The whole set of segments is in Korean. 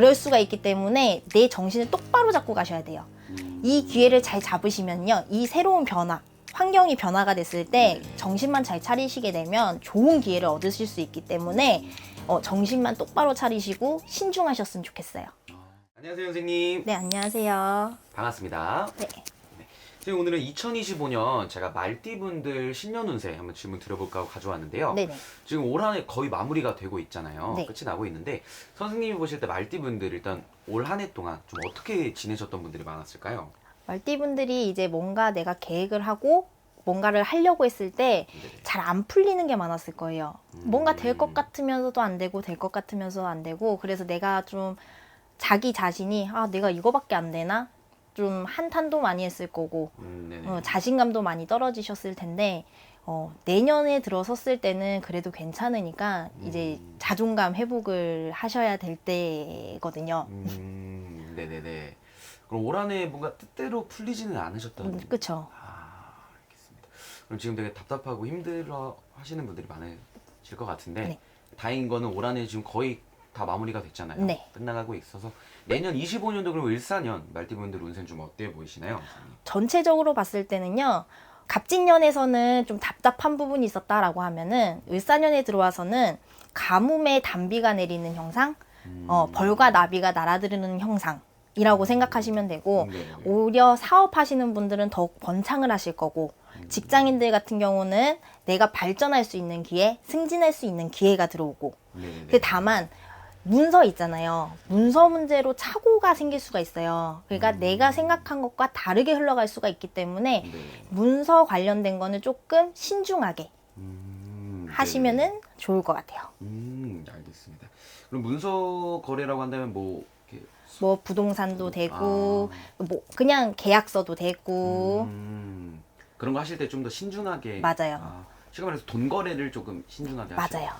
그럴 수가 있기 때문에 내 정신을 똑바로 잡고 가셔야 돼요. 음. 이 기회를 잘 잡으시면요. 이 새로운 변화, 환경이 변화가 됐을 때 네. 정신만 잘 차리시게 되면 좋은 기회를 얻으실 수 있기 때문에 어, 정신만 똑바로 차리시고 신중하셨으면 좋겠어요. 안녕하세요 선생님. 네, 안녕하세요. 반갑습니다. 네. 선생님 오늘은 2025년 제가 말띠분들 신년 운세 한번 질문 드려볼까 하고 가져왔는데요. 네네. 지금 올 한해 거의 마무리가 되고 있잖아요. 네. 끝이 나고 있는데 선생님이 보실 때 말띠분들 일단 올 한 해 동안 좀 어떻게 지내셨던 분들이 많았을까요? 말띠분들이 이제 뭔가 내가 계획을 하고 뭔가를 하려고 했을 때잘안 풀리는 게 많았을 거예요. 뭔가 될 것 같으면서도 안 되고 될 것 같으면서도 안 되고 그래서 내가 좀 자기 자신이 아 내가 이거밖에 안 되나 좀 한탄도 많이 했을 거고 음. 어, 자신감도 많이 떨어지셨을 텐데 어, 내년에 들어섰을 때는 그래도 괜찮으니까 이제 음. 자존감 회복을 하셔야 될 때거든요. 음, 네네네. 그럼 올 한해 뭔가 뜻대로 풀리지는 않으셨던. 음, 그쵸. 아, 알겠습니다. 그럼 지금 되게 답답하고 힘들어 하시는 분들이 많으실 것 같은데 네. 다행인 거는 올 한해 지금 거의 다 마무리가 됐잖아요. 네. 끝나가고 있어서 내년 25년도 그럼 일사년 말띠분들 운세 좀 어때 보이시나요? 전체적으로 봤을 때는요. 갑진년에서는 좀 답답한 부분이 있었다라고 하면은 을사년에 들어와서는 가뭄에 단비가 내리는 형상, 음. 어, 벌과 나비가 날아드는 형상 이라고 생각하시면 되고 네, 네. 오히려 사업하시는 분들은 더욱 번창을 하실 거고 직장인들 같은 경우는 내가 발전할 수 있는 기회, 승진할 수 있는 기회가 들어오고 네네네. 근데 다만 문서 있잖아요. 문서 문제로 착오가 생길 수가 있어요. 그러니까 내가 생각한 것과 다르게 흘러갈 수가 있기 때문에 네. 문서 관련된 거는 조금 신중하게 음, 하시면은 네네. 좋을 것 같아요. 음, 알겠습니다. 그럼 문서 거래라고 한다면 뭐 이렇게 뭐 부동산도 되고 뭐 그냥 계약서도 되고 음, 그런 거 하실 때 좀 더 신중하게 맞아요. 아, 시간 말해서 돈 거래를 조금 신중하게 하시요 맞아요.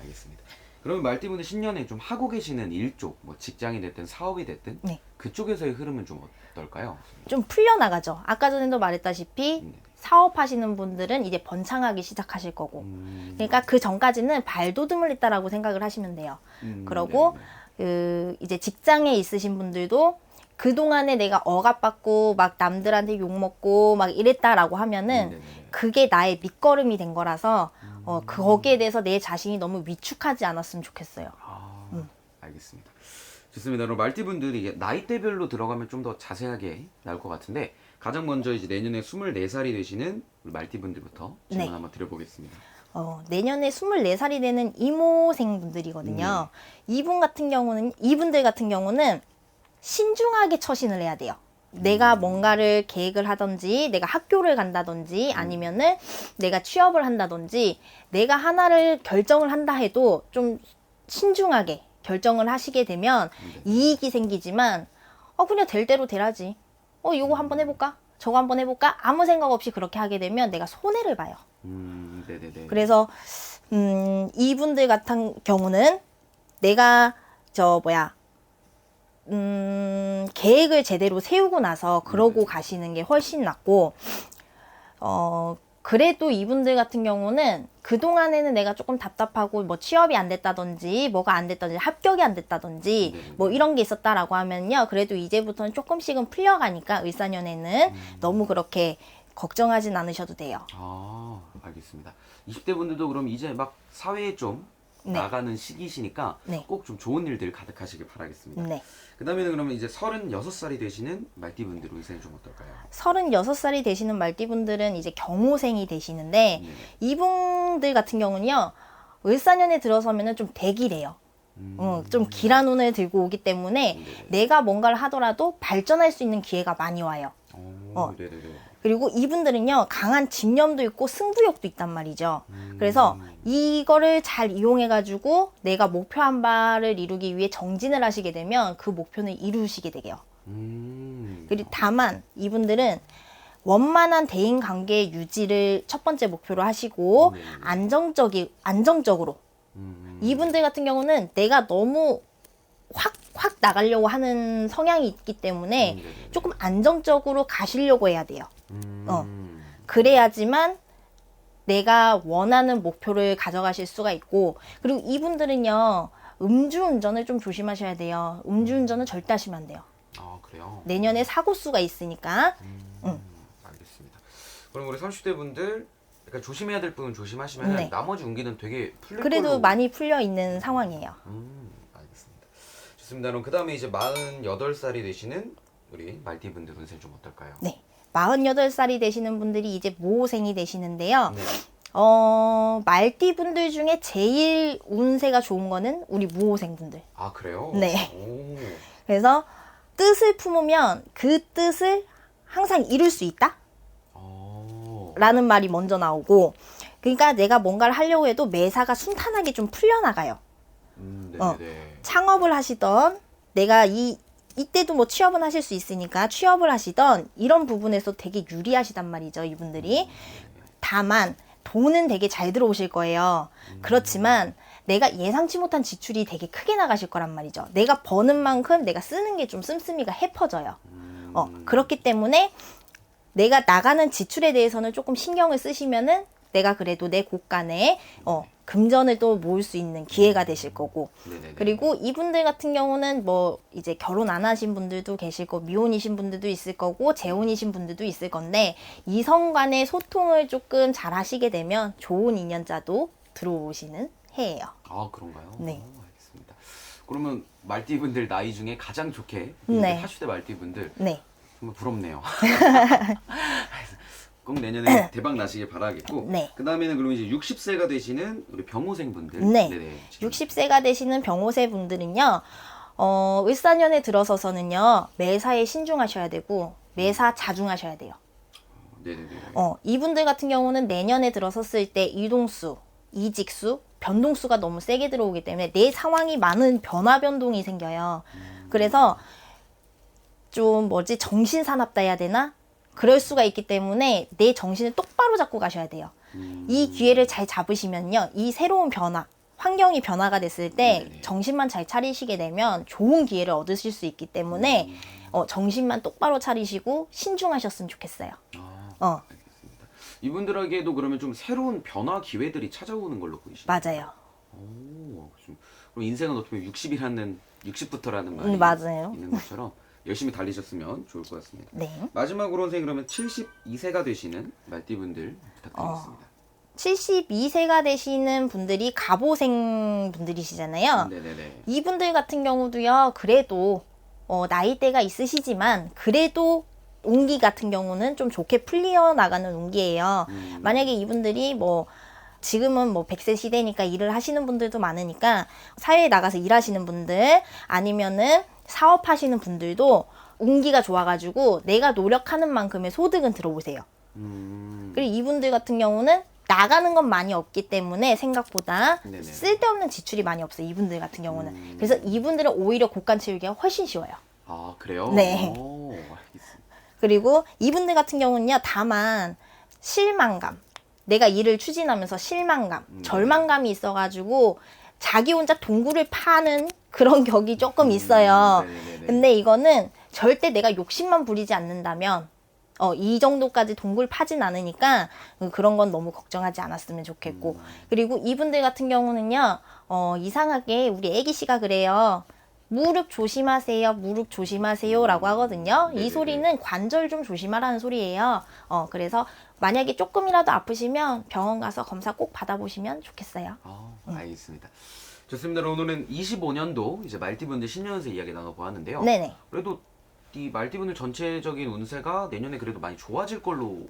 알겠습니다. 그러면 말띠분들 신년에 좀 하고 계시는 일 쪽, 뭐 직장이 됐든 사업이 됐든 네. 그쪽에서의 흐름은 좀 어떨까요? 좀 풀려나가죠. 아까 전에도 말했다시피 네. 사업하시는 분들은 이제 번창하기 시작하실 거고 음, 그러니까 그 전까지는 발돋움을 했다라고 생각을 하시면 돼요. 음, 그러고 네네네. 그 이제 직장에 있으신 분들도 그 동안에 내가 억압받고 막 남들한테 욕 먹고 막 이랬다라고 하면은 네네네. 그게 나의 밑거름이 된 거라서 어 음. 거기에 대해서 내 자신이 너무 위축하지 않았으면 좋겠어요. 아, 음. 알겠습니다. 좋습니다. 그럼 말띠분들이 나이대별로 들어가면 좀 더 자세하게 나올 것 같은데 가장 먼저 이제 내년에 24살이 되시는 우리 말띠분들부터 질문 네. 한번 드려보겠습니다. 어, 내년에 24살이 되는 이모생 분들이거든요. 이분 같은 경우는, 이분들 같은 경우는 신중하게 처신을 해야 돼요. 내가 뭔가를 계획을 하든지, 내가 학교를 간다든지, 아니면은 내가 취업을 한다든지, 내가 하나를 결정을 한다 해도 좀 신중하게 결정을 하시게 되면 네. 이익이 생기지만, 어, 그냥 될 대로 되라지. 어, 이거 한번 해볼까? 저거 한번 해볼까? 아무 생각 없이 그렇게 하게 되면 내가 손해를 봐요. 음, 네네네. 그래서 음, 이분들 같은 경우는 내가 저 뭐야 음, 계획을 제대로 세우고 나서 그러고 가시는 게 훨씬 낫고 어 그래도 이분들 같은 경우는 그 동안에는 내가 조금 답답하고 뭐 취업이 안 됐다든지 뭐가 안 됐다든지 합격이 안 됐다든지 네. 뭐 이런 게 있었다라고 하면요 그래도 이제부터는 조금씩은 풀려가니까 을사년에는 너무 그렇게 걱정하진 않으셔도 돼요. 아, 알겠습니다. 20대 분들도 그럼 이제 막 사회에 좀 네. 나가는 시기시니까 네. 꼭좀 좋은 일들 가득하시길 바라겠습니다. 네. 그 다음에는 그러면 이제 36살이 되시는 말띠분들 운세는 좀 어떨까요? 36살이 되시는 말띠분들은 이제 경호생이 되시는데 네. 이분들 같은 경우는요. 을사년에 들어서면은 좀 대기래요. 음, 어, 좀 길한 운을 들고 오기 때문에 네네. 내가 뭔가를 하더라도 발전할 수 있는 기회가 많이 와요. 오, 어. 네네네. 그리고 이분들은요, 강한 집념도 있고 승부욕도 있단 말이죠. 음. 그래서 이거를 잘 이용해가지고 내가 목표 한 바를 이루기 위해 정진을 하시게 되면 그 목표는 이루시게 되게요. 음. 그리고 다만 이분들은 원만한 대인 관계 유지를 첫 번째 목표로 하시고 네. 안정적이 안정적으로 음. 이분들 같은 경우는 내가 너무 확 확 나가려고 하는 성향이 있기 때문에 음, 네네네. 조금 안정적으로 가시려고 해야 돼요. 음. 어. 그래야지만 내가 원하는 목표를 가져가실 수가 있고 그리고 이분들은요 음주운전을 좀 조심하셔야 돼요. 음주운전은 절대 하시면 안 돼요. 아 그래요. 내년에 사고 수가 있으니까. 음, 알겠습니다. 그럼 우리 30대 분들 약간 조심해야 될 부분 조심하시면 네. 나머지 운기는 되게 풀릴 그래도 걸로. 많이 풀려 있는 상황이에요. 음, 알겠습니다. 좋습니다. 그럼 그 다음에 이제 48살이 되시는 우리 말띠 분들 운세 좀 어떨까요? 네. 48살이 되시는 분들이 이제 모호생이 되시는데요. 네. 어, 말띠 분들 중에 제일 운세가 좋은 거는 우리 모호생 분들. 아 그래요? 네. 오. 그래서 뜻을 품으면 그 뜻을 항상 이룰 수 있다? 어. 라는 말이 먼저 나오고, 그러니까 내가 뭔가를 하려고 해도 매사가 순탄하게 좀 풀려나가요. 음, 어. 네네. 창업을 하시던, 내가 이, 이때도 뭐 취업은 하실 수 있으니까 취업을 하시던 이런 부분에서 되게 유리하시단 말이죠, 이분들이. 다만, 돈은 되게 잘 들어오실 거예요. 그렇지만, 내가 예상치 못한 지출이 되게 크게 나가실 거란 말이죠. 내가 버는 만큼 내가 쓰는 게 좀 씀씀이가 해퍼져요. 음, 어, 그렇기 때문에 내가 나가는 지출에 대해서는 조금 신경을 쓰시면은 내가 그래도 내 곳간에 어, 금전을 또 모을 수 있는 기회가 되실 거고. 네네네. 그리고 이분들 같은 경우는 뭐 이제 결혼 안 하신 분들도 계실 거고 미혼이신 분들도 있을 거고 재혼이신 분들도 있을 건데 이성 간의 소통을 조금 잘 하시게 되면 좋은 인연자도 들어오시는 해예요. 아 그런가요? 네. 오, 알겠습니다. 그러면 말띠 분들 나이 중에 가장 좋게 네. 80대 말띠 분들 네. 정말 부럽네요. 꼭 내년에 대박 나시길 바라겠고. 네. 그 다음에는 그러면 이제 60세가 되시는 우리 병호생 분들. 네. 네네. 지금 60세가 되시는 병호세 분들은요, 어, 을사년에 들어서서는요, 매사에 신중하셔야 되고, 매사 자중하셔야 돼요. 네네네. 어, 이분들 같은 경우는 내년에 들어섰을 때 이동수, 이직수, 변동수가 너무 세게 들어오기 때문에 내 상황이 많은 변화 변동이 생겨요. 그래서 좀 뭐지 정신 사납다 해야 되나? 그럴 수가 있기 때문에 내 정신을 똑바로 잡고 가셔야 돼요. 음, 이 기회를 잘 잡으시면요. 이 새로운 변화, 환경이 변화가 됐을 때 네네. 정신만 잘 차리시게 되면 좋은 기회를 얻으실 수 있기 때문에 음. 어, 정신만 똑바로 차리시고 신중하셨으면 좋겠어요. 아, 어, 알겠습니다. 이분들에게도 그러면 좀 새로운 변화 기회들이 찾아오는 걸로 보이시나요? 맞아요. 오, 좀- 그럼 인생은 어떻게 보면 60이라는 60부터라는 말이 음, 맞아요. 있는 것처럼 열심히 달리셨으면 좋을 것 같습니다. 네. 마지막으로 선생님 그러면 72세가 되시는 말띠분들 부탁드리겠습니다. 72세가 되시는 분들이 가보생 분들이시잖아요. 네네네. 이분들 같은 경우도요, 그래도, 어, 나이대가 있으시지만, 그래도 운기 같은 경우는 좀 좋게 풀려 나가는 운기예요. 음. 만약에 이분들이 뭐, 지금은 뭐 100세 시대니까 일을 하시는 분들도 많으니까 사회에 나가서 일하시는 분들 아니면은 사업하시는 분들도 운기가 좋아가지고 내가 노력하는 만큼의 소득은 들어오세요. 음. 그리고 이분들 같은 경우는 나가는 건 많이 없기 때문에 생각보다 네네. 쓸데없는 지출이 많이 없어요. 이분들 같은 경우는. 음. 그래서 이분들은 오히려 곳간 채우기가 훨씬 쉬워요. 아 그래요? 네. 오. 그리고 이분들 같은 경우는요, 다만 실망감. 내가 일을 추진하면서 실망감, 음. 절망감이 있어가지고 자기 혼자 동굴을 파는 그런 격이 조금 있어요. 음, 네네네. 근데 이거는 절대 내가 욕심만 부리지 않는다면 어, 이 정도까지 동굴 파진 않으니까 어, 그런 건 너무 걱정하지 않았으면 좋겠고 음. 그리고 이분들 같은 경우는요 어, 이상하게 우리 애기 씨가 그래요 무릎 조심하세요 무릎 조심하세요 라고 하거든요 네네네. 이 소리는 관절 좀 조심하라는 소리예요 어, 그래서 만약에 조금이라도 아프시면 병원 가서 검사 꼭 받아보시면 좋겠어요 아, 알겠습니다. 좋습니다. 그럼 오늘은 25년도 이제 말띠분들 신년세 이야기 나눠보았는데요. 네네 그래도 이 말띠분들 전체적인 운세가 내년에 그래도 많이 좋아질 걸로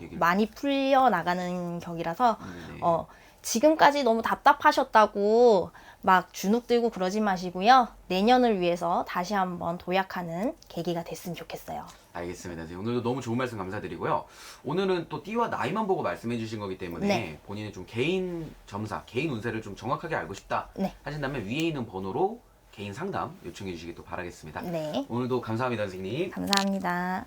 얘기를. 많이 풀려 나가는 격이라서 네네. 어, 지금까지 너무 답답하셨다고 막 주눅 들고 그러지 마시고요. 내년을 위해서 다시 한번 도약하는 계기가 됐으면 좋겠어요. 알겠습니다. 선생님. 오늘도 너무 좋은 말씀 감사드리고요. 오늘은 또 띠와 나이만 보고 말씀해 주신 거기 때문에 네. 본인의 좀 개인 점사, 개인 운세를 좀 정확하게 알고 싶다 네. 하신다면 위에 있는 번호로 개인 상담 요청해 주시기 또 바라겠습니다. 네. 오늘도 감사합니다, 선생님. 감사합니다.